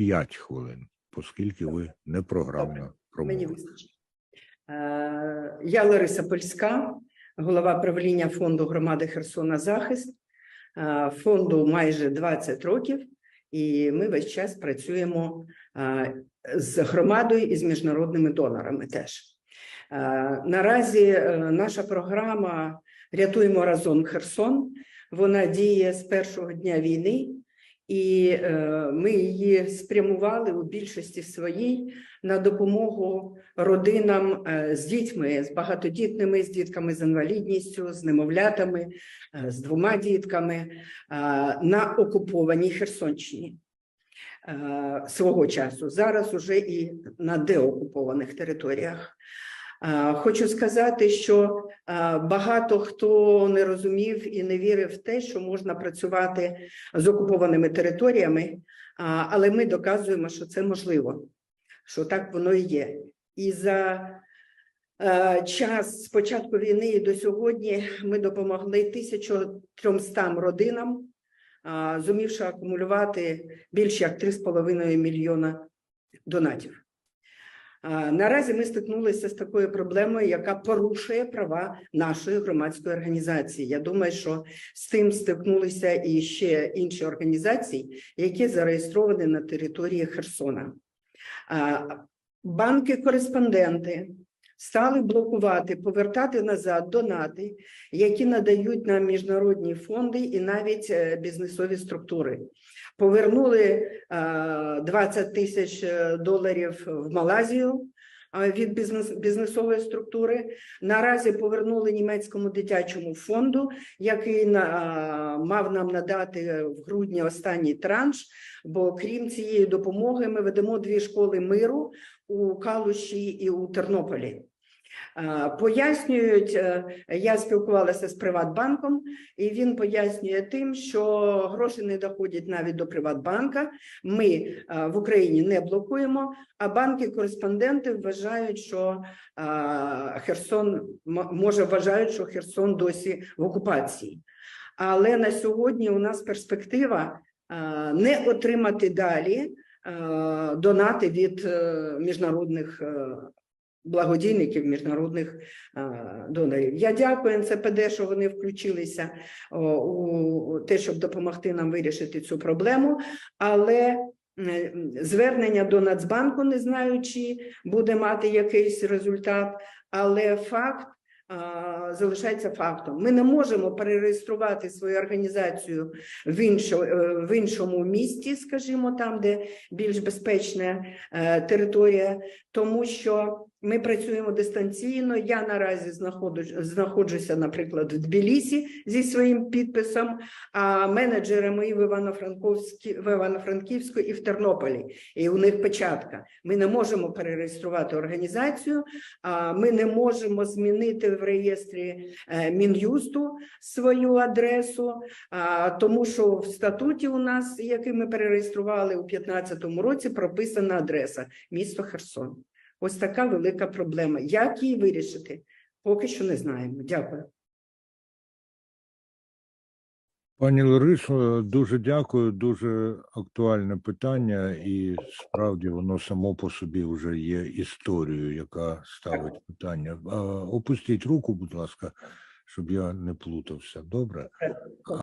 5 хвилин, оскільки ви не програмна промова. Е, Я Лариса Польська, голова правління фонду громади Херсона Захист. Е, Фонду майже 20 років, і ми весь час працюємо е, з громадою і з міжнародними донорами теж. Наразі наша програма Рятуємо разом Херсон. Вона діє з першого дня війни, і е, ми її спрямували у більшості своїй на допомогу родинам е, з дітьми, з багатодітними, з дітками з інвалідністю, з немовлятами, е, з двома дітками на окупованій Херсонщині свого часу. Зараз уже і на деокупованих територіях. Хочу сказати, що багато хто не розумів і не вірив в те, що можна працювати з окупованими територіями, але ми доказуємо, що це можливо, що так воно і є. І за е, час з початку війни і до сьогодні ми допомогли 1300 родинам, зумівши акумулювати більше як 3,5 мільйона донатів. Наразі ми стикнулися з такою проблемою, яка порушує права нашої громадської організації. Я думаю, що з цим стикнулися і ще інші організації, які зареєстровані на території Херсона. Банки-кореспонденти стали блокувати, повертати назад донати, які надають нам міжнародні фонди і навіть е, бізнесові структури. Повернули е, 20 тисяч е, доларів в Малазію е, від бізнес, бізнесової структури. Наразі повернули німецькому дитячому фонду, який на, мав нам надати в грудні останній транш. Бо крім цієї допомоги, ми ведемо дві школи миру у Калуші і у Тернополі. Пояснюють, е, я спілкувалася з Приватбанком, і він пояснює тим, що гроші не доходять навіть до Приватбанка. Ми е, в Україні не блокуємо, а банки-кореспонденти вважають, що Херсон може вважають, що Херсон досі в окупації. Але на сьогодні у нас перспектива е, не отримати далі донати від міжнародних благодійників, міжнародних е, донорів. Я дякую НЦПД, що вони включилися у те, щоб допомогти нам вирішити цю проблему. Але е, звернення до Нацбанку, не знаю, чи буде мати якийсь результат, але факт. Залишається фактом. Ми не можемо перереєструвати свою організацію в, іншо, е, в іншому місті, скажімо, там, де більш безпечна е, територія, тому що ми працюємо дистанційно. Я наразі знаходжусь, знаходжуся, наприклад, в Тбілісі зі своїм підписом, а менеджери мої в Івано-Франківську і в Тернополі. І у них печатка. Ми не можемо перереєструвати організацію, ми не можемо змінити в реєстрі е, Мін'юсту свою адресу, тому що в статуті у нас, який ми перереєстрували у 2015 році, прописана адреса місто Херсон. Ось така велика проблема. Як її вирішити? Поки що не знаємо. Дякую. Пані Ларисо, дуже дякую. Дуже актуальне питання, і справді воно само по собі вже є історією, яка ставить питання. Опустіть руку, будь ласка, щоб я не плутався. Добре.